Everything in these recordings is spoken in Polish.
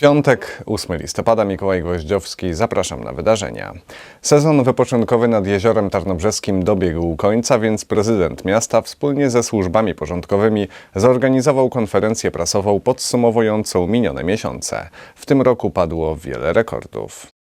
Piątek, 8 listopada, Mikołaj Gwoździowski, zapraszam na wydarzenia. Sezon wypoczynkowy nad Jeziorem Tarnobrzeskim dobiegł końca, więc prezydent miasta wspólnie ze służbami porządkowymi zorganizował konferencję prasową podsumowującą minione miesiące. W tym roku padło wiele rekordów.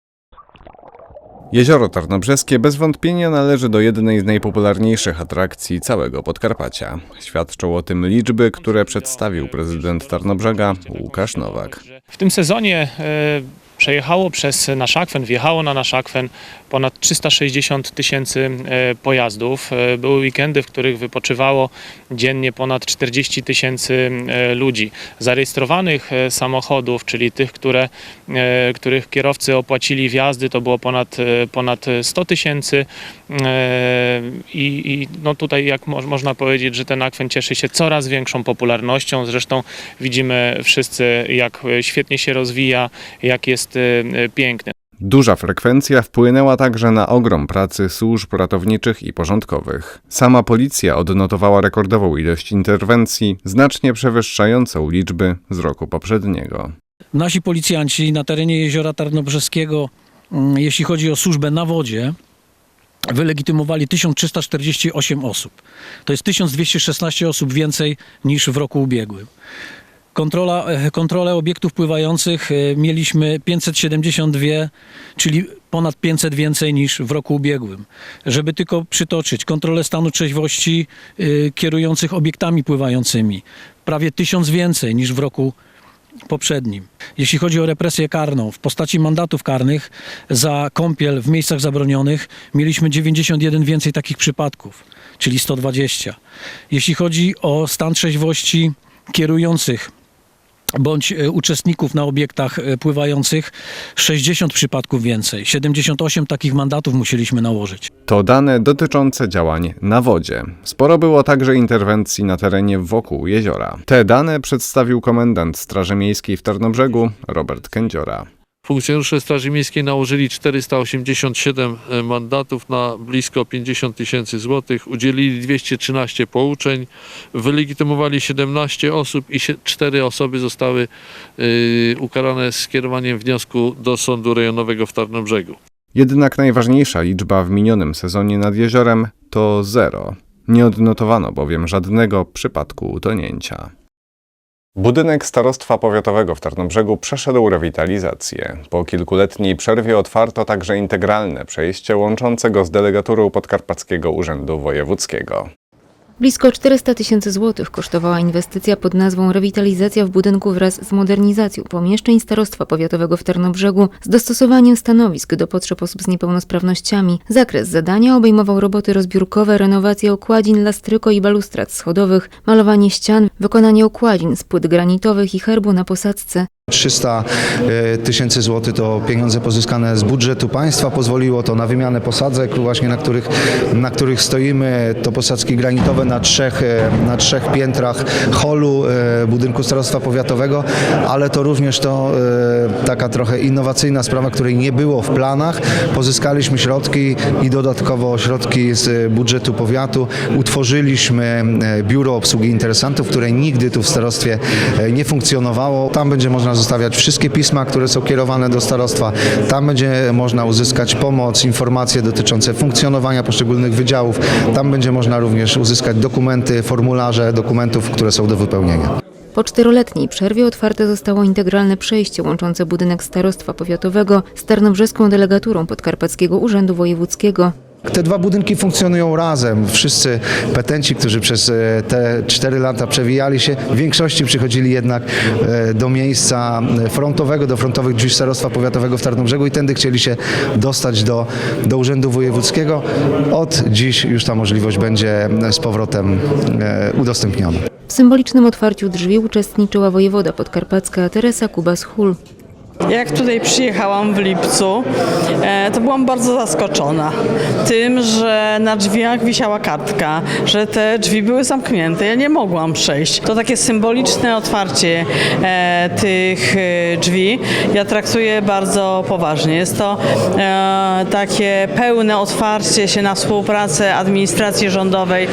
Jezioro Tarnobrzeskie bez wątpienia należy do jednej z najpopularniejszych atrakcji całego Podkarpacia. Świadczą o tym liczby, które przedstawił prezydent Tarnobrzega Łukasz Nowak. W tym sezonie e, przejechało przez nasz akwen, wjechało na nasz akwen ponad 360 tysięcy e, pojazdów. E, Były weekendy, w których wypoczywało dziennie ponad 40 tysięcy e, ludzi. Zarejestrowanych samochodów, czyli tych, które, których kierowcy opłacili wjazdy, to było ponad, ponad 100 tysięcy. I, i no tutaj, jak mo- można powiedzieć, że ten akwen cieszy się coraz większą popularnością. Zresztą widzimy wszyscy, jak świetnie się rozwija, jak jest piękny. Duża frekwencja wpłynęła także na ogrom pracy służb ratowniczych i porządkowych. Sama policja odnotowała rekordową ilość interwencji, znacznie przewyższającą liczby z roku poprzedniego. Nasi policjanci na terenie jeziora Tarnobrzeskiego, mm, jeśli chodzi o służbę na wodzie, wylegitymowali 1348 osób. To jest 1216 osób więcej niż w roku ubiegłym. Kontrola, e, kontrolę obiektów pływających e, mieliśmy 572, czyli ponad 500 więcej niż w roku ubiegłym. Żeby tylko przytoczyć, kontrolę stanu trzeźwości y, kierujących obiektami pływającymi, prawie 1000 więcej niż w roku poprzednim. Jeśli chodzi o represję karną w postaci mandatów karnych za kąpiel w miejscach zabronionych, mieliśmy 91 więcej takich przypadków, czyli 120. Jeśli chodzi o stan trzeźwości kierujących bądź e, uczestników na obiektach e, pływających, 60 przypadków więcej. 78 takich mandatów musieliśmy nałożyć. To dane dotyczące działań na wodzie. Sporo było także interwencji na terenie wokół jeziora. Te dane przedstawił komendant Straży Miejskiej w Tarnobrzegu Robert Kędziora. Funkcjonariusze Straży Miejskiej nałożyli 487 mandatów na blisko 50 tysięcy złotych, udzielili 213 pouczeń, wylegitymowali 17 osób i 4 osoby zostały y, ukarane skierowaniem wniosku do Sądu Rejonowego w Tarnobrzegu. Jednak najważniejsza liczba w minionym sezonie nad jeziorem to zero. Nie odnotowano bowiem żadnego przypadku utonięcia. Budynek Starostwa Powiatowego w Tarnobrzegu przeszedł rewitalizację. Po kilkuletniej przerwie otwarto także integralne przejście łączące go z delegaturą Podkarpackiego Urzędu Wojewódzkiego. Blisko 400 tysięcy złotych kosztowała inwestycja pod nazwą Rewitalizacja w budynku wraz z modernizacją pomieszczeń Starostwa Powiatowego w Tarnobrzegu z dostosowaniem stanowisk do potrzeb osób z niepełnosprawnościami. Zakres zadania obejmował roboty rozbiórkowe, renowację okładzin, lastryko i balustrad schodowych, malowanie ścian, wykonanie okładzin z płyt granitowych i herbu na posadzce. 300 e, tysięcy złotych to pieniądze pozyskane z budżetu państwa. Pozwoliło to na wymianę posadzek, właśnie na których, na których stoimy. To posadzki granitowe na trzech, e, na trzech piętrach holu e, budynku starostwa powiatowego, ale to również to taka trochę innowacyjna sprawa, której nie było w planach. Pozyskaliśmy środki i dodatkowo środki z budżetu powiatu. Utworzyliśmy biuro obsługi interesantów, które nigdy tu w starostwie nie funkcjonowało. Tam będzie można zostawiać wszystkie pisma, które są kierowane do starostwa. Tam będzie można uzyskać pomoc, informacje dotyczące funkcjonowania poszczególnych wydziałów. Tam będzie można również uzyskać dokumenty, formularze dokumentów, które są do wypełnienia. Po czteroletniej przerwie otwarte zostało integralne przejście łączące budynek Starostwa Powiatowego z Tarnobrzeską delegaturą Podkarpackiego Urzędu Wojewódzkiego. Te dwa budynki funkcjonują razem. Wszyscy petenci, którzy przez e, te cztery lata przewijali się, w większości przychodzili jednak e, do miejsca frontowego, do frontowych drzwi Starostwa Powiatowego w Tarnobrzegu i tędy chcieli się dostać do, do Urzędu Wojewódzkiego. Od dziś już ta możliwość będzie z powrotem e, udostępniona. W symbolicznym otwarciu drzwi uczestniczyła wojewoda podkarpacka Teresa Kubas-Hul. Jak tutaj przyjechałam w lipcu, e, to byłam bardzo zaskoczona tym, że na drzwiach wisiała kartka, że te drzwi były zamknięte. Ja nie mogłam przejść. To takie symboliczne otwarcie e, tych e, drzwi ja traktuję bardzo poważnie. Jest to takie pełne otwarcie się na współpracę administracji rządowej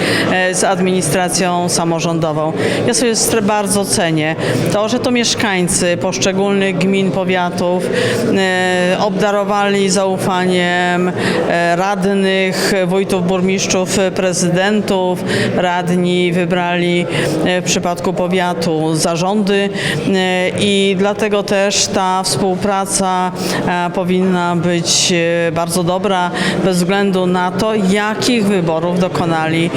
z administracją samorządową. Ja sobie bardzo cenię to, że to mieszkańcy poszczególnych gmin, powiatów e, obdarowali zaufaniem e, radnych, wójtów, burmistrzów, prezydentów. Radni wybrali e, w przypadku powiatu zarządy i dlatego też ta współpraca powinna być bardzo dobra bez względu na to, jakich wyborów dokonali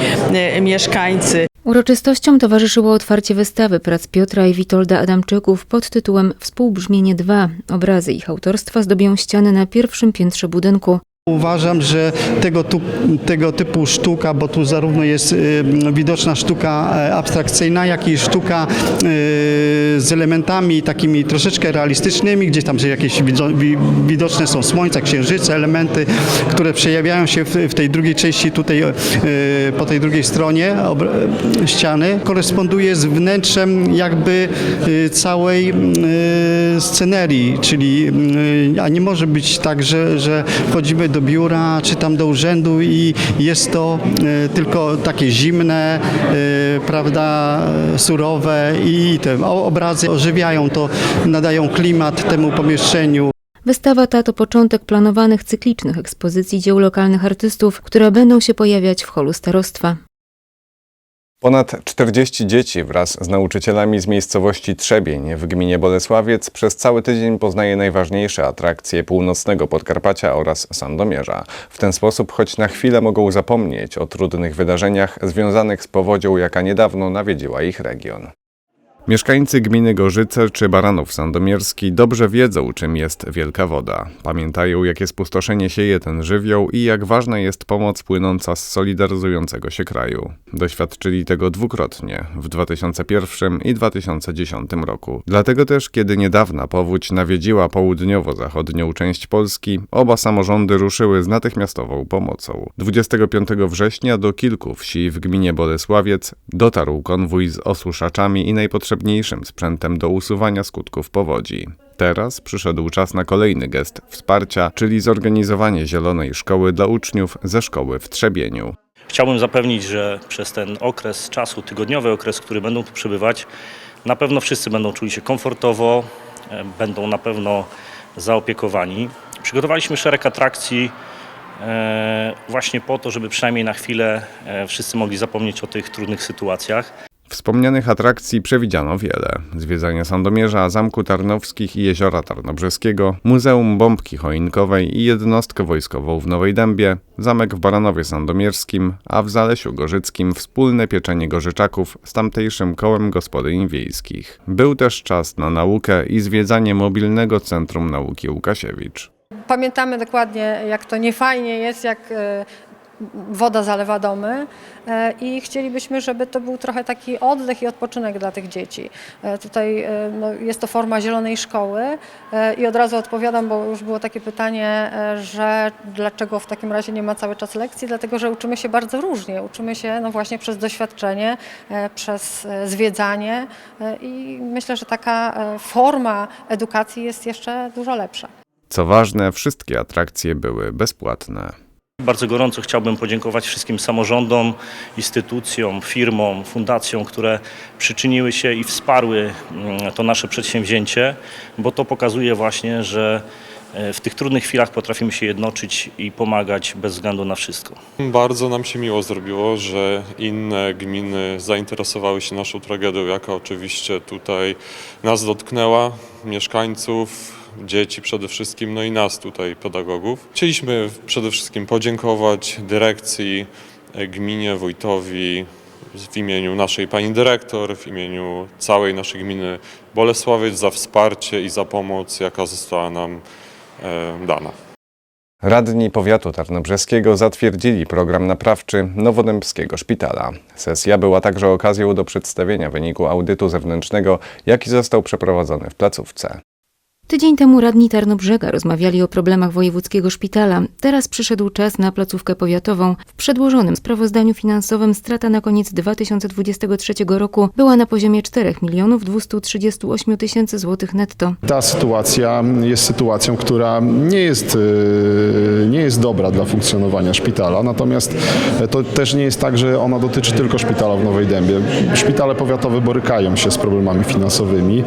mieszkańcy. Uroczystościom towarzyszyło otwarcie wystawy prac Piotra i Witolda Adamczyków pod tytułem Współbrzmienie 2. Obrazy ich autorstwa zdobią ściany na pierwszym piętrze budynku. Uważam, że tego, tu, tego typu sztuka, bo tu zarówno jest y, widoczna sztuka e, abstrakcyjna, jak i sztuka y, z elementami takimi troszeczkę realistycznymi, gdzieś tam jakieś widoczne są słońca, księżyce, elementy, które przejawiają się w, w tej drugiej części tutaj, y, po tej drugiej stronie ściany, koresponduje z wnętrzem jakby y, całej y, scenerii, czyli y, a nie może być tak, że, że wchodzimy do biura czy tam do urzędu i jest to y, tylko takie zimne, y, prawda, surowe i te obrazy ożywiają to, nadają klimat temu pomieszczeniu. Wystawa ta to początek planowanych cyklicznych ekspozycji dzieł lokalnych artystów, które będą się pojawiać w holu starostwa. Ponad 40 dzieci wraz z nauczycielami z miejscowości Trzebień w gminie Bolesławiec przez cały tydzień poznaje najważniejsze atrakcje północnego Podkarpacia oraz Sandomierza. W ten sposób choć na chwilę mogą zapomnieć o trudnych wydarzeniach związanych z powodzią, jaka niedawno nawiedziła ich region. Mieszkańcy gminy Gorzyce czy Baranów Sandomierski dobrze wiedzą, czym jest wielka woda. Pamiętają, jakie spustoszenie sieje ten żywioł i jak ważna jest pomoc płynąca z solidaryzującego się kraju. Doświadczyli tego dwukrotnie, w 2001 i 2010 roku. Dlatego też, kiedy niedawna powódź nawiedziła południowo-zachodnią część Polski, oba samorządy ruszyły z natychmiastową pomocą. 25 września do kilku wsi w gminie Bolesławiec dotarł konwój z osuszaczami i najpotrzebniejszym sprzętem do usuwania skutków powodzi. Teraz przyszedł czas na kolejny gest wsparcia, czyli zorganizowanie zielonej szkoły dla uczniów ze szkoły w Trzebieniu. Chciałbym zapewnić, że przez ten okres czasu, tygodniowy okres, który będą tu przebywać, na pewno wszyscy będą czuli się komfortowo, e, będą na pewno zaopiekowani. Przygotowaliśmy szereg atrakcji e, właśnie po to, żeby przynajmniej na chwilę e, wszyscy mogli zapomnieć o tych trudnych sytuacjach. Wspomnianych atrakcji przewidziano wiele. Zwiedzanie Sandomierza, Zamku Tarnowskich i Jeziora Tarnobrzeskiego, Muzeum Bombki Choinkowej i jednostkę wojskową w Nowej Dębie, zamek w Baranowie Sandomierskim, a w Zalesiu Gorzyckim wspólne pieczenie gorzyczaków z tamtejszym kołem gospodyń wiejskich. Był też czas na naukę i zwiedzanie mobilnego Centrum Nauki Łukasiewicz. Pamiętamy dokładnie, jak to niefajnie jest, jak e, woda zalewa domy e, i chcielibyśmy, żeby to był trochę taki oddech i odpoczynek dla tych dzieci. E, Tutaj e, no, jest to forma zielonej szkoły i od razu odpowiadam, bo już było takie pytanie, że dlaczego w takim razie nie ma cały czas lekcji, dlatego że uczymy się bardzo różnie. Uczymy się no właśnie przez doświadczenie, przez zwiedzanie i myślę, że taka forma edukacji jest jeszcze dużo lepsza. Co ważne, wszystkie atrakcje były bezpłatne. Bardzo gorąco chciałbym podziękować wszystkim samorządom, instytucjom, firmom, fundacjom, które przyczyniły się i wsparły mm, to nasze przedsięwzięcie, bo to pokazuje właśnie, że e, w tych trudnych chwilach potrafimy się jednoczyć i pomagać bez względu na wszystko. Bardzo nam się miło zrobiło, że inne gminy zainteresowały się naszą tragedią, jaka oczywiście tutaj nas dotknęła, mieszkańców, dzieci przede wszystkim, no i nas tutaj, pedagogów. Chcieliśmy przede wszystkim podziękować dyrekcji, e, gminie, wójtowi, w imieniu naszej pani dyrektor, w imieniu całej naszej gminy Bolesławiec za wsparcie i za pomoc, jaka została nam e, dana. Radni powiatu tarnobrzeskiego zatwierdzili program naprawczy Nowodębskiego Szpitala. Sesja była także okazją do przedstawienia wyniku audytu zewnętrznego, jaki został przeprowadzony w placówce. Tydzień temu radni Tarnobrzega rozmawiali o problemach wojewódzkiego szpitala. Teraz przyszedł czas na placówkę powiatową. W przedłożonym sprawozdaniu finansowym strata na koniec 2023 roku była na poziomie 4 milionów 238 tysięcy złotych netto. Ta sytuacja jest sytuacją, która nie jest, e, nie jest dobra dla funkcjonowania szpitala, natomiast to też nie jest tak, że ona dotyczy tylko szpitala w Nowej Dębie. Szpitale powiatowe borykają się z problemami finansowymi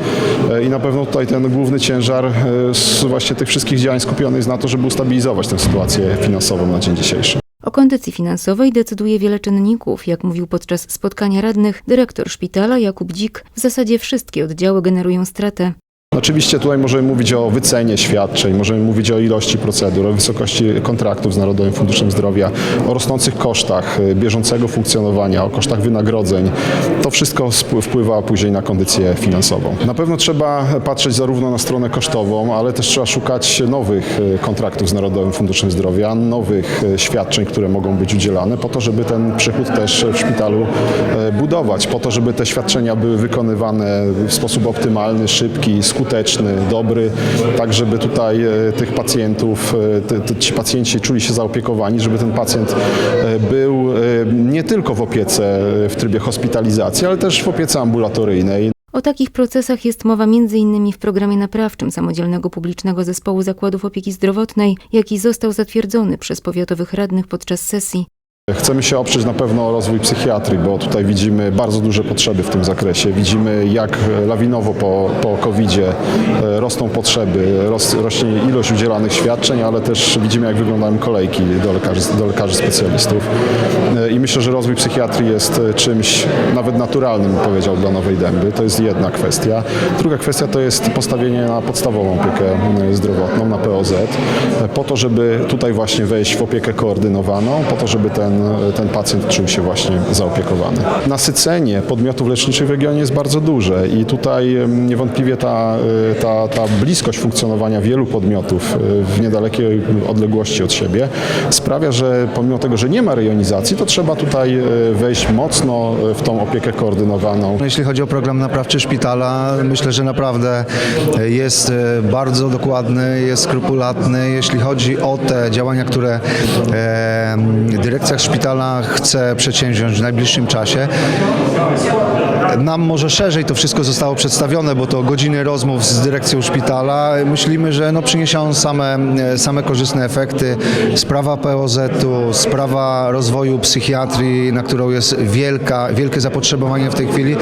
e, i na pewno tutaj ten główny ciężar e, z właśnie tych wszystkich działań skupiony jest na to, żeby ustabilizować tę sytuację finansową na dzień dzisiejszy. O kondycji finansowej decyduje wiele czynników. Jak mówił podczas spotkania radnych dyrektor szpitala Jakub Dzik, w zasadzie wszystkie oddziały generują stratę. Oczywiście tutaj możemy mówić o wycenie świadczeń, możemy mówić o ilości procedur, o wysokości kontraktów z Narodowym Funduszem Zdrowia, o rosnących kosztach y, bieżącego funkcjonowania, o kosztach wynagrodzeń. To wszystko wpływa później na kondycję finansową. Na pewno trzeba patrzeć zarówno na stronę kosztową, ale też trzeba szukać nowych y, kontraktów z Narodowym Funduszem Zdrowia, nowych y, świadczeń, które mogą być udzielane, po to, żeby ten przychód też w szpitalu budować, po to, żeby te świadczenia były wykonywane w sposób optymalny, szybki, skuteczny, dobry, tak żeby tutaj e, tych pacjentów, e, ci pacjenci czuli się zaopiekowani, żeby ten pacjent e, był nie tylko w opiece w trybie hospitalizacji, ale też w opiece ambulatoryjnej. O takich procesach jest mowa m.in. w programie naprawczym Samodzielnego Publicznego Zespołu Zakładów Opieki Zdrowotnej, jaki został zatwierdzony przez powiatowych radnych podczas sesji. Chcemy się oprzeć na pewno o rozwój psychiatrii, bo tutaj widzimy bardzo duże potrzeby w tym zakresie. Widzimy, jak lawinowo po, po COVID-zie e, rosną potrzeby, ros, rośnie ilość udzielanych świadczeń, ale też widzimy, jak wyglądają kolejki do lekarzy, do lekarzy specjalistów. E, I myślę, że rozwój psychiatrii jest e, czymś nawet naturalnym, powiedział, dla Nowej Dęby. To jest jedna kwestia. Druga kwestia to jest postawienie na podstawową opiekę zdrowotną, na POZ, po to, żeby tutaj właśnie wejść w opiekę koordynowaną, po to, żeby ten, ten pacjent czuł się właśnie zaopiekowany. Nasycenie podmiotów leczniczych w regionie jest bardzo duże i tutaj niewątpliwie ta, e, ta, ta bliskość funkcjonowania wielu podmiotów e, w niedalekiej odległości od siebie sprawia, że pomimo tego, że nie ma rejonizacji, to trzeba tutaj e, wejść mocno w tą opiekę koordynowaną. Jeśli chodzi o program naprawczy szpitala, myślę, że naprawdę jest bardzo dokładny, jest skrupulatny. Jeśli chodzi o te działania, które dyrekcja szpitala chce przedsięwziąć w najbliższym czasie, nam może szerzej to wszystko zostało przedstawione, bo to godziny rozmów z dyrekcją szpitala. Myślimy, że no, przyniesie on same, same korzystne efekty. Sprawa POZ-u, sprawa rozwoju psychiatrii, na którą jest wielka, wielkie zapotrzebowanie w tej chwili,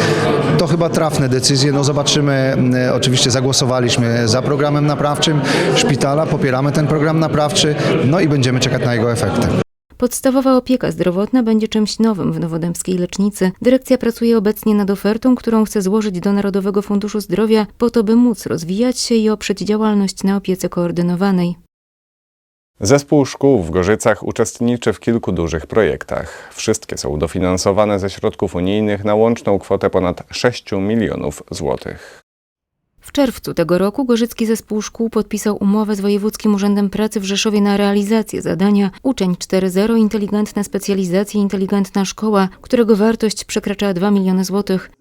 to chyba trafne decyzje. No zobaczymy, oczywiście zagłosowaliśmy za programem naprawczym szpitala, popieramy ten program naprawczy, no i będziemy czekać na jego efekty. Podstawowa opieka zdrowotna będzie czymś nowym w nowodębskiej lecznicy. Dyrekcja pracuje obecnie nad ofertą, którą chce złożyć do Narodowego Funduszu Zdrowia po to, by móc rozwijać się i oprzeć działalność na opiece koordynowanej. Zespół szkół w Gorzycach uczestniczy w kilku dużych projektach. Wszystkie są dofinansowane ze środków unijnych na łączną kwotę ponad 6 milionów złotych. W czerwcu tego roku Gorzycki Zespół Szkół podpisał umowę z Wojewódzkim Urzędem Pracy w Rzeszowie na realizację zadania Uczeń 4.0 Inteligentne specjalizacje Inteligentna Szkoła, którego wartość przekracza 2 miliony złotych.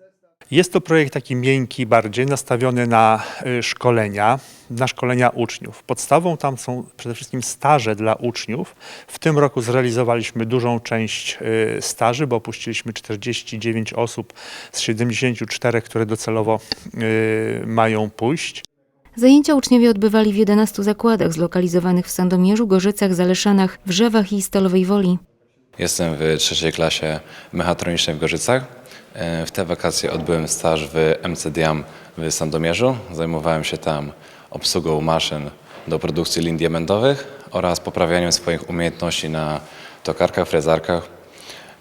Jest to projekt taki miękki bardziej, nastawiony na y, szkolenia, na szkolenia uczniów. Podstawą tam są przede wszystkim staże dla uczniów. W tym roku zrealizowaliśmy dużą część y, staży, bo opuściliśmy 49 osób z 74, które docelowo y, mają pójść. Zajęcia uczniowie odbywali w 11 zakładach zlokalizowanych w Sandomierzu, Gorzycach, Zaleszanach, Wrzewach i Stalowej Woli. Jestem w trzeciej klasie mechatronicznej w Gorzycach. E, W te wakacje odbyłem staż w MCDiam w Sandomierzu. Zajmowałem się tam obsługą maszyn do produkcji lin diamentowych oraz poprawianiem swoich umiejętności na tokarkach, frezarkach.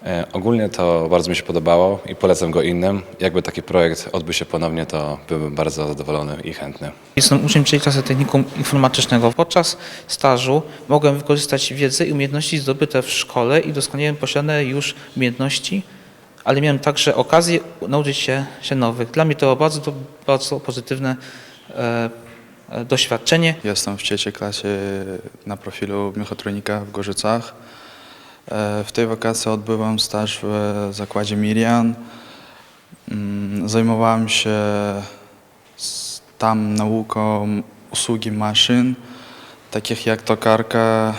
E, Ogólnie to bardzo mi się podobało i polecam go innym. Jakby taki projekt odbył się ponownie, to byłbym bardzo zadowolony i chętny. Jestem uczniem trzeciej klasy technikum informatycznego. Podczas stażu mogłem wykorzystać wiedzę i umiejętności zdobyte w szkole i doskonale posiadane już umiejętności, ale miałem także okazję nauczyć się, się nowych. Dla mnie to bardzo, bardzo pozytywne e, e, doświadczenie. Jestem w trzeciej klasie na profilu mechatronika w Gorzycach. E, W tej wakacji odbyłem staż w zakładzie Mirian. Mm, Zajmowałem się tam nauką usługi maszyn, takich jak tokarka,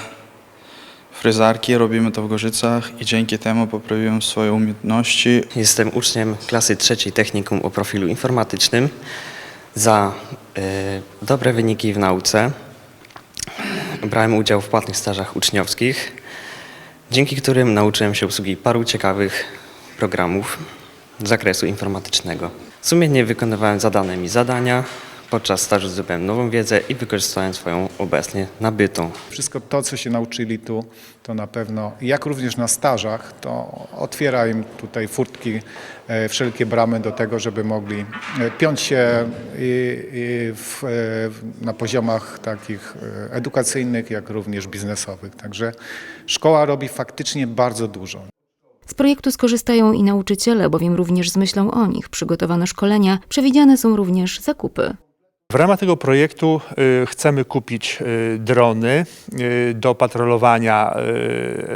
fryzarki. Robimy to w Gorzycach i dzięki temu poprawiłem swoje umiejętności. Jestem uczniem klasy trzeciej technikum o profilu informatycznym. Za y, dobre wyniki w nauce brałem udział w płatnych stażach uczniowskich, dzięki którym nauczyłem się obsługi paru ciekawych programów z zakresu informatycznego. Sumiennie wykonywałem zadane mi zadania. Podczas stażu zdobyłem nową wiedzę i wykorzystałem swoją obecnie nabytą. Wszystko to, co się nauczyli tu, to na pewno, jak również na stażach, to otwiera im tutaj furtki, e, wszelkie bramy do tego, żeby mogli e, piąć się i, i w, e, w- na poziomach takich edukacyjnych, jak również biznesowych. Także szkoła robi faktycznie bardzo dużo. Z projektu skorzystają i nauczyciele, bowiem również z myślą o nich przygotowano szkolenia, przewidziane są również zakupy. W ramach tego projektu y, chcemy kupić y, drony y, do patrolowania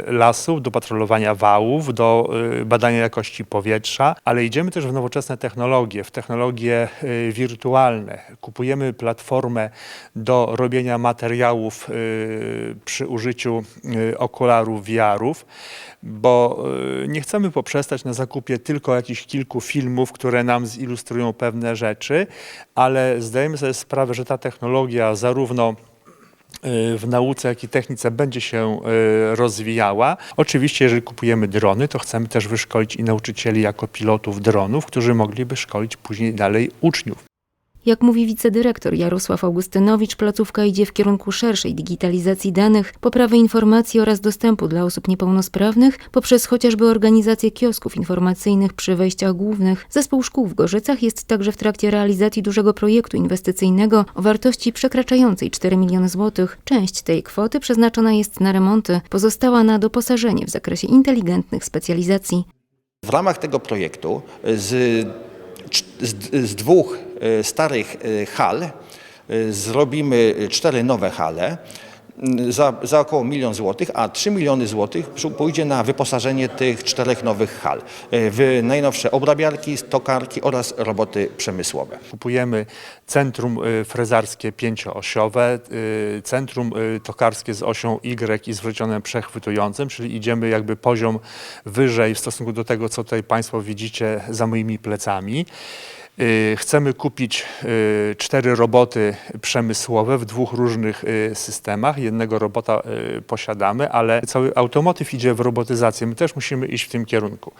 lasów, do patrolowania wałów, do badania jakości powietrza, ale idziemy też w nowoczesne technologie, w technologie wirtualne. Kupujemy platformę do robienia materiałów przy użyciu okularów VR-ów, bo nie chcemy poprzestać na zakupie tylko jakichś kilku filmów, które nam zilustrują pewne rzeczy, ale zdajemy sobie sprawę, że ta technologia zarówno y, w nauce, jak i technice będzie się y, rozwijała. Oczywiście, jeżeli kupujemy drony, to chcemy też wyszkolić i nauczycieli jako pilotów dronów, którzy mogliby szkolić później dalej uczniów. Jak mówi wicedyrektor Jarosław Augustynowicz, placówka idzie w kierunku szerszej digitalizacji danych, poprawy informacji oraz dostępu dla osób niepełnosprawnych poprzez chociażby organizację kiosków informacyjnych przy wejściach głównych. Zespół szkół w Gorzycach jest także w trakcie realizacji dużego projektu inwestycyjnego o wartości przekraczającej 4 miliony złotych. Część tej kwoty przeznaczona jest na remonty, pozostała na doposażenie w zakresie inteligentnych specjalizacji. W ramach tego projektu z, z, dwóch e, starych e, hal e, zrobimy cztery nowe hale za, za około milion złotych, a 3 miliony złotych pójdzie na wyposażenie tych czterech nowych hal e, w najnowsze obrabiarki, tokarki oraz roboty przemysłowe. Kupujemy centrum y, frezarskie pięcioosiowe, y, centrum tokarskie z osią Y i zwrócionem przechwytującym, czyli idziemy jakby poziom wyżej w stosunku do tego, co tutaj Państwo widzicie za moimi plecami. Y, Chcemy kupić y, cztery roboty przemysłowe w dwóch różnych y, systemach. Jednego robota posiadamy, ale cały automotyw idzie w robotyzację. My też musimy iść w tym kierunku.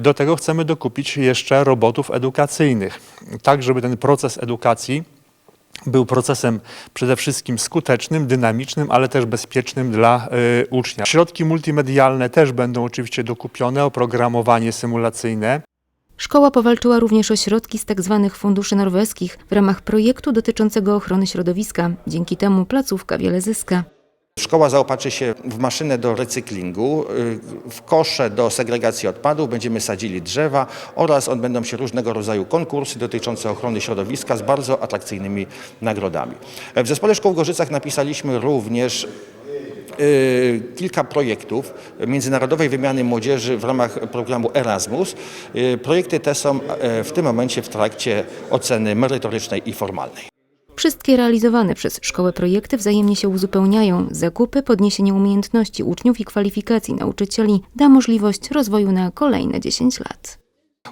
Do tego chcemy dokupić jeszcze robotów edukacyjnych, tak żeby ten proces edukacji był procesem przede wszystkim skutecznym, dynamicznym, ale też bezpiecznym dla y, ucznia. Środki multimedialne też będą oczywiście dokupione, oprogramowanie symulacyjne. Szkoła powalczyła również o środki z tzw. funduszy norweskich w ramach projektu dotyczącego ochrony środowiska. Dzięki temu placówka wiele zyska. Szkoła zaopatrzy się w maszynę do recyklingu, y, w kosze do segregacji odpadów, będziemy sadzili drzewa oraz odbędą się różnego rodzaju konkursy dotyczące ochrony środowiska z bardzo atrakcyjnymi nagrodami. W Zespole Szkół w Gorzycach napisaliśmy również kilka projektów międzynarodowej wymiany młodzieży w ramach programu Erasmus. Y, Projekty te są e, w tym momencie w trakcie oceny merytorycznej i formalnej. Wszystkie realizowane przez szkołę projekty wzajemnie się uzupełniają. Zakupy, podniesienie umiejętności uczniów i kwalifikacji nauczycieli da możliwość rozwoju na kolejne 10 lat.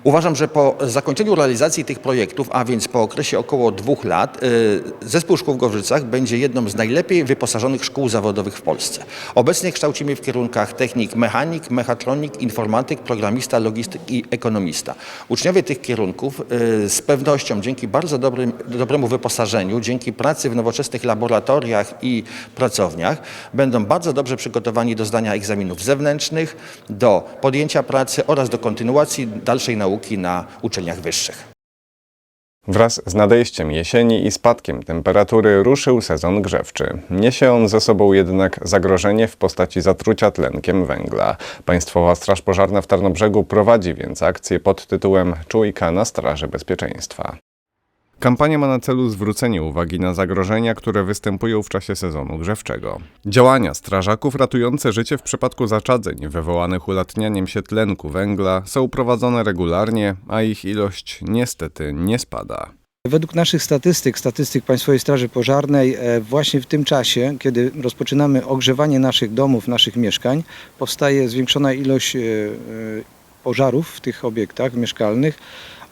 Uważam, że po zakończeniu realizacji tych projektów, a więc po okresie około dwóch lat, y, Zespół Szkół w Gorzycach będzie jedną z najlepiej wyposażonych szkół zawodowych w Polsce. Obecnie kształcimy w kierunkach technik mechanik, mechatronik, informatyk, programista, logistyk i ekonomista. Uczniowie tych kierunków y, z pewnością dzięki bardzo dobrym, dobremu wyposażeniu, dzięki pracy w nowoczesnych laboratoriach i pracowniach będą bardzo dobrze przygotowani do zdania egzaminów zewnętrznych, do podjęcia pracy oraz do kontynuacji dalszej nauki na uczelniach wyższych. Wraz z nadejściem jesieni i spadkiem temperatury ruszył sezon grzewczy. Niesie on ze sobą jednak zagrożenie w postaci zatrucia tlenkiem węgla. Państwowa Straż Pożarna w Tarnobrzegu prowadzi więc akcję pod tytułem Czujka na Straży Bezpieczeństwa. Kampania ma na celu zwrócenie uwagi na zagrożenia, które występują w czasie sezonu grzewczego. Działania strażaków ratujące życie w przypadku zaczadzeń wywołanych ulatnianiem się tlenku węgla są prowadzone regularnie, a ich ilość niestety nie spada. Według naszych statystyk, statystyk Państwowej Straży Pożarnej, e, właśnie w tym czasie, kiedy rozpoczynamy ogrzewanie naszych domów, naszych mieszkań, powstaje zwiększona ilość e, e, pożarów w tych obiektach mieszkalnych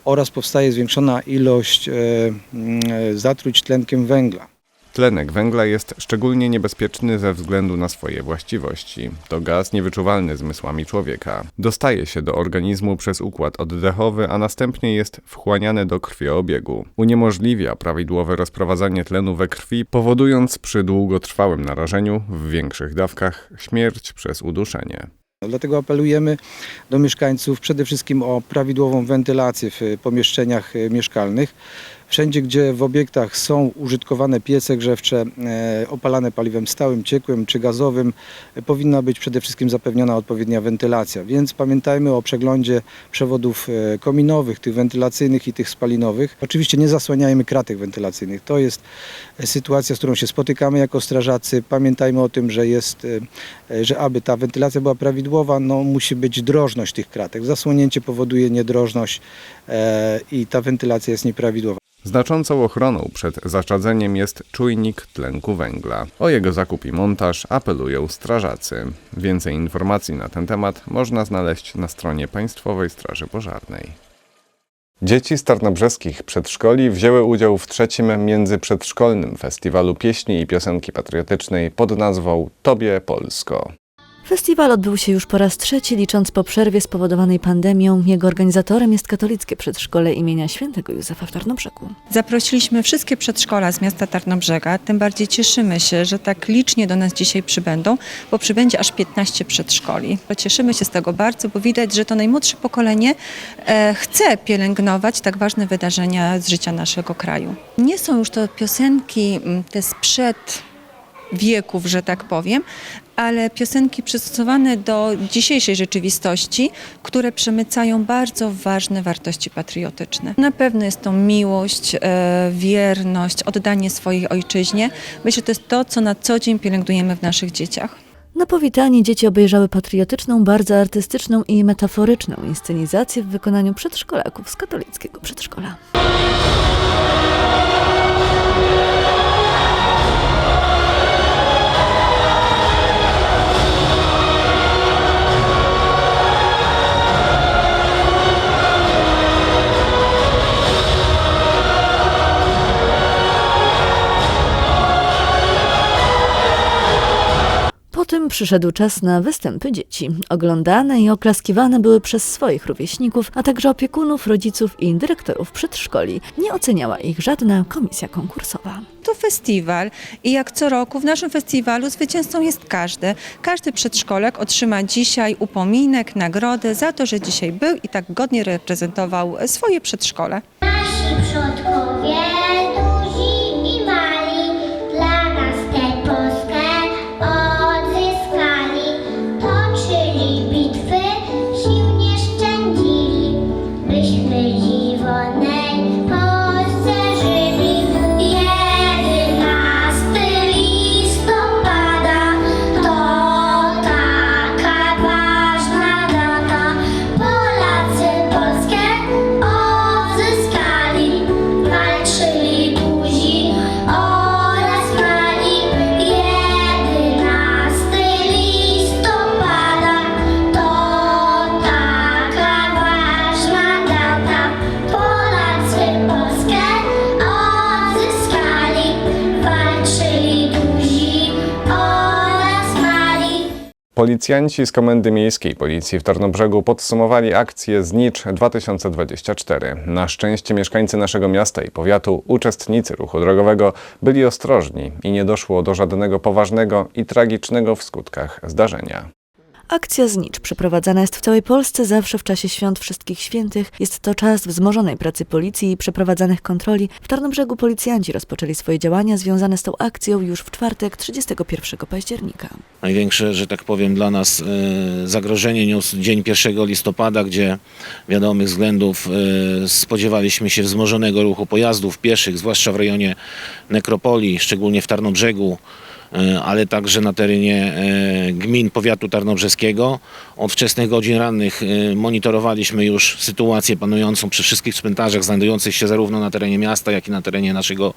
oraz powstaje zwiększona ilość e, e, zatruć tlenkiem węgla. Tlenek węgla jest szczególnie niebezpieczny ze względu na swoje właściwości. To gaz niewyczuwalny zmysłami człowieka. Dostaje się do organizmu przez układ oddechowy, a następnie jest wchłaniany do krwiobiegu. Uniemożliwia prawidłowe rozprowadzanie tlenu we krwi, powodując przy długotrwałym narażeniu w większych dawkach śmierć przez uduszenie. Dlatego apelujemy do mieszkańców przede wszystkim o prawidłową wentylację w pomieszczeniach e, mieszkalnych. Wszędzie, gdzie w obiektach są użytkowane piece grzewcze e, opalane paliwem stałym, ciekłym czy gazowym, e, powinna być przede wszystkim zapewniona odpowiednia wentylacja. Więc pamiętajmy o przeglądzie przewodów e, kominowych, tych wentylacyjnych i tych spalinowych. Oczywiście nie zasłaniajmy kratek wentylacyjnych. To jest sytuacja, z którą się spotykamy jako strażacy. Pamiętajmy o tym, że jest, że aby ta wentylacja była prawidłowa, no musi być drożność tych kratek. Zasłonięcie powoduje niedrożność i ta wentylacja jest nieprawidłowa. Znaczącą ochroną przed zaszczadzeniem jest czujnik tlenku węgla. O jego zakup i montaż apelują strażacy. Więcej informacji na ten temat można znaleźć na stronie Państwowej Straży Pożarnej. Dzieci z tarnobrzeskich przedszkoli wzięły udział w trzecim międzyprzedszkolnym festiwalu pieśni i piosenki patriotycznej pod nazwą Tobie Polsko. Festiwal odbył się już po raz trzeci, licząc po przerwie spowodowanej pandemią. Jego organizatorem jest katolickie przedszkole imienia świętego Józefa w Tarnobrzegu. Zaprosiliśmy wszystkie przedszkola z miasta Tarnobrzega, tym bardziej cieszymy się, że tak licznie do nas dzisiaj przybędą, bo przybędzie aż 15 przedszkoli. Cieszymy się z tego bardzo, bo widać, że to najmłodsze pokolenie e, chce pielęgnować tak ważne wydarzenia z życia naszego kraju. Nie są już to piosenki mm, te sprzed wieków, że tak powiem, ale piosenki przystosowane do dzisiejszej rzeczywistości, które przemycają bardzo ważne wartości patriotyczne. Na pewno jest to miłość, e, wierność, oddanie swojej ojczyźnie. Myślę, że to jest to, co na co dzień pielęgnujemy w naszych dzieciach. Na powitanie dzieci obejrzały patriotyczną, bardzo artystyczną i metaforyczną inscenizację w wykonaniu przedszkolaków z katolickiego przedszkola. Przyszedł czas na występy dzieci. Oglądane i oklaskiwane były przez swoich rówieśników, a także opiekunów, rodziców i dyrektorów przedszkoli. Nie oceniała ich żadna komisja konkursowa. To festiwal i jak co roku w naszym festiwalu zwycięzcą jest każdy. Każdy przedszkolek otrzyma dzisiaj upominek, nagrodę za to, że dzisiaj był i tak godnie reprezentował swoje przedszkole. Nasi przodkowie, Policjanci z Komendy Miejskiej Policji w Tarnobrzegu podsumowali akcję Znicz 2024. Na szczęście mieszkańcy naszego miasta i powiatu, uczestnicy ruchu drogowego byli ostrożni i nie doszło do żadnego poważnego i tragicznego w skutkach zdarzenia. Akcja Znicz przeprowadzana jest w całej Polsce zawsze w czasie świąt Wszystkich Świętych. Jest to czas wzmożonej pracy policji i przeprowadzanych kontroli. W Tarnobrzegu policjanci rozpoczęli swoje działania związane z tą akcją już w czwartek 31 października. Największe, że tak powiem, dla nas e, zagrożenie niósł dzień 1 listopada, gdzie wiadomych względów e, spodziewaliśmy się wzmożonego ruchu pojazdów pieszych, zwłaszcza w rejonie nekropolii, szczególnie w Tarnobrzegu. E, ale także na terenie e, gmin powiatu tarnobrzeskiego. Od wczesnych godzin rannych e, monitorowaliśmy już sytuację panującą przy wszystkich cmentarzach znajdujących się zarówno na terenie miasta, jak i na terenie naszego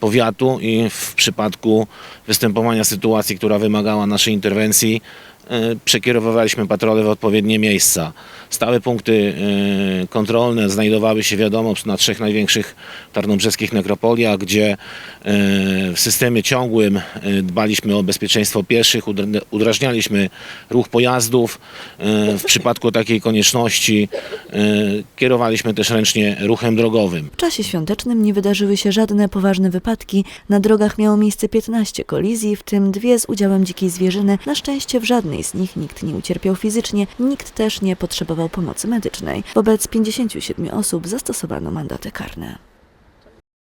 powiatu i w przypadku występowania sytuacji, która wymagała naszej interwencji, przekierowywaliśmy patrole w odpowiednie miejsca. Stałe punkty e, kontrolne znajdowały się, wiadomo, na trzech największych tarnobrzeskich nekropoliach, gdzie e, w systemie ciągłym e, dbaliśmy o bezpieczeństwo pieszych, udra- udrażnialiśmy ruch pojazdów. E, W przypadku takiej konieczności e, kierowaliśmy też ręcznie ruchem drogowym. W czasie świątecznym nie wydarzyły się żadne poważne wypadki. Na drogach miało miejsce 15 kolizji, w tym dwie z udziałem dzikiej zwierzyny. Na szczęście w żadnej z nich nikt nie ucierpiał fizycznie, nikt też nie potrzebował pomocy medycznej. Wobec 57 osób zastosowano mandaty karne.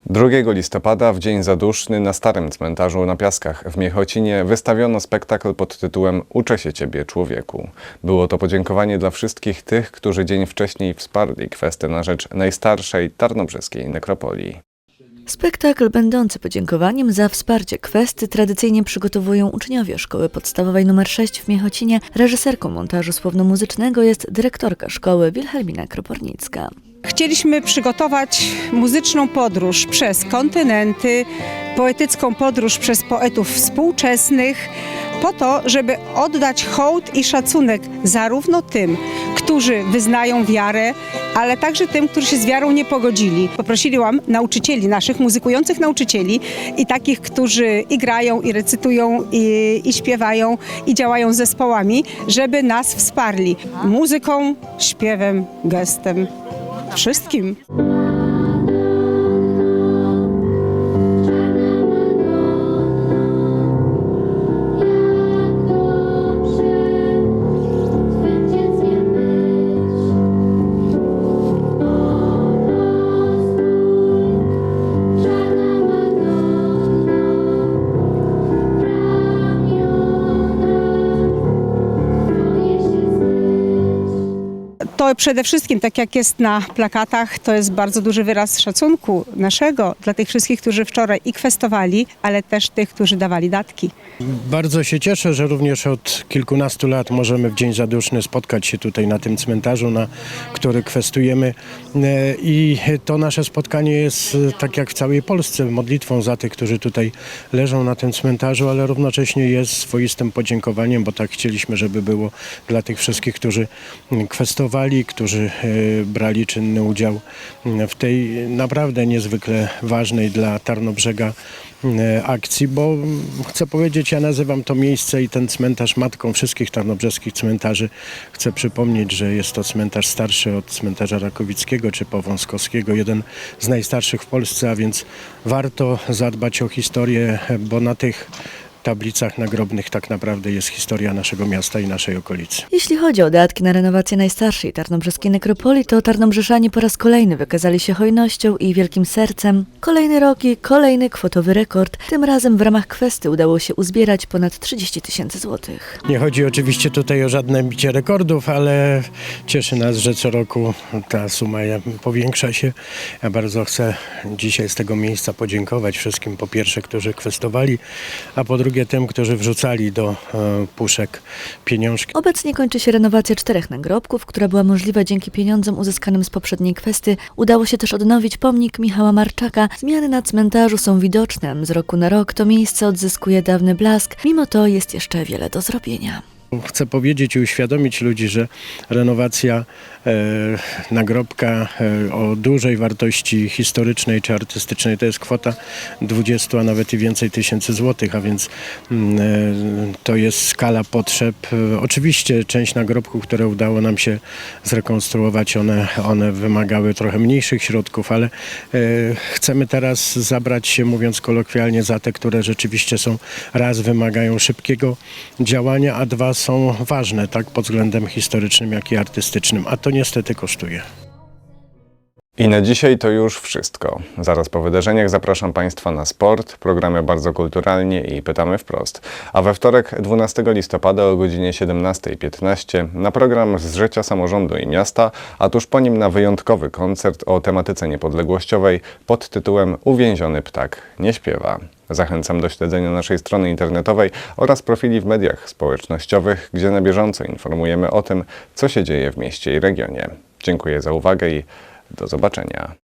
2 listopada, w dzień zaduszny, na Starym Cmentarzu na Piaskach w Miechocinie wystawiono spektakl pod tytułem Uczę się Ciebie, człowieku. Było to podziękowanie dla wszystkich tych, którzy dzień wcześniej wsparli kwestię na rzecz najstarszej tarnobrzeskiej nekropolii. Spektakl będący podziękowaniem za wsparcie kwesty tradycyjnie przygotowują uczniowie Szkoły Podstawowej nr 6 w Miechocinie. Reżyserką montażu słowno-muzycznego jest dyrektorka szkoły Wilhelmina Kropornicka. Chcieliśmy przygotować muzyczną podróż przez kontynenty, poetycką podróż przez poetów współczesnych, po to, żeby oddać hołd i szacunek zarówno tym, którzy wyznają wiarę, ale także tym, którzy się z wiarą nie pogodzili. Poprosiłam nauczycieli, naszych muzykujących nauczycieli i takich, którzy i grają, i recytują, i, i śpiewają, i działają zespołami, żeby nas wsparli muzyką, śpiewem, gestem, wszystkim. Przede wszystkim, tak jak jest na plakatach, to jest bardzo duży wyraz szacunku naszego dla tych wszystkich, którzy wczoraj i kwestowali, ale też tych, którzy dawali datki. Bardzo się cieszę, że również od kilkunastu lat możemy w Dzień Zaduszny spotkać się tutaj na tym cmentarzu, na który kwestujemy. E, I to nasze spotkanie jest, e, tak jak w całej Polsce, modlitwą za tych, którzy tutaj leżą na tym cmentarzu, ale równocześnie jest swoistym podziękowaniem, bo tak chcieliśmy, żeby było dla tych wszystkich, którzy kwestowali, którzy e, brali czynny udział w tej naprawdę niezwykle ważnej dla Tarnobrzega e, akcji, bo chcę powiedzieć, ja nazywam to miejsce i ten cmentarz matką wszystkich tarnobrzeskich cmentarzy. Chcę przypomnieć, że jest to cmentarz starszy od cmentarza Rakowickiego czy Powązkowskiego, jeden z najstarszych w Polsce, a więc warto zadbać o historię, bo na tych tablicach nagrobnych tak naprawdę jest historia naszego miasta i naszej okolicy. Jeśli chodzi o datki na renowację najstarszej tarnobrzeskiej nekropolii, to tarnobrzeszanie po raz kolejny wykazali się hojnością i wielkim sercem. Kolejny rok i kolejny kwotowy rekord. Tym razem w ramach kwesty udało się uzbierać ponad 30 tysięcy złotych. Nie chodzi oczywiście tutaj o żadne bicie rekordów, ale cieszy nas, że co roku ta suma powiększa się. Ja bardzo chcę dzisiaj z tego miejsca podziękować wszystkim, po pierwsze, którzy kwestowali, a po drugie tym, którzy wrzucali do e, puszek pieniążki. Obecnie kończy się renowacja czterech nagrobków, która była możliwa dzięki pieniądzom uzyskanym z poprzedniej kwesty. Udało się też odnowić pomnik Michała Marczaka. Zmiany na cmentarzu są widoczne. Z roku na rok to miejsce odzyskuje dawny blask. Mimo to jest jeszcze wiele do zrobienia. Chcę powiedzieć i uświadomić ludzi, że renowacja e, nagrobka e, o dużej wartości historycznej czy artystycznej to jest kwota 20, a nawet i więcej tysięcy złotych, a więc mm, e, to jest skala potrzeb. Oczywiście część nagrobków, które udało nam się zrekonstruować, one, one wymagały trochę mniejszych środków, ale chcemy teraz zabrać się, mówiąc kolokwialnie, za te, które rzeczywiście są raz wymagają szybkiego działania, a dwa są ważne, tak pod względem historycznym, jak i artystycznym, a to niestety kosztuje. I na dzisiaj to już wszystko. Zaraz po wydarzeniach zapraszam Państwa na sport, programy bardzo kulturalnie i pytamy wprost. A we wtorek 12 listopada o godzinie 17.15 na program z życia samorządu i miasta, a tuż po nim na wyjątkowy koncert o tematyce niepodległościowej pod tytułem Uwięziony ptak nie śpiewa. Zachęcam do śledzenia naszej strony internetowej oraz profili w mediach społecznościowych, gdzie na bieżąco informujemy o tym, co się dzieje w mieście i regionie. Dziękuję za uwagę i do zobaczenia.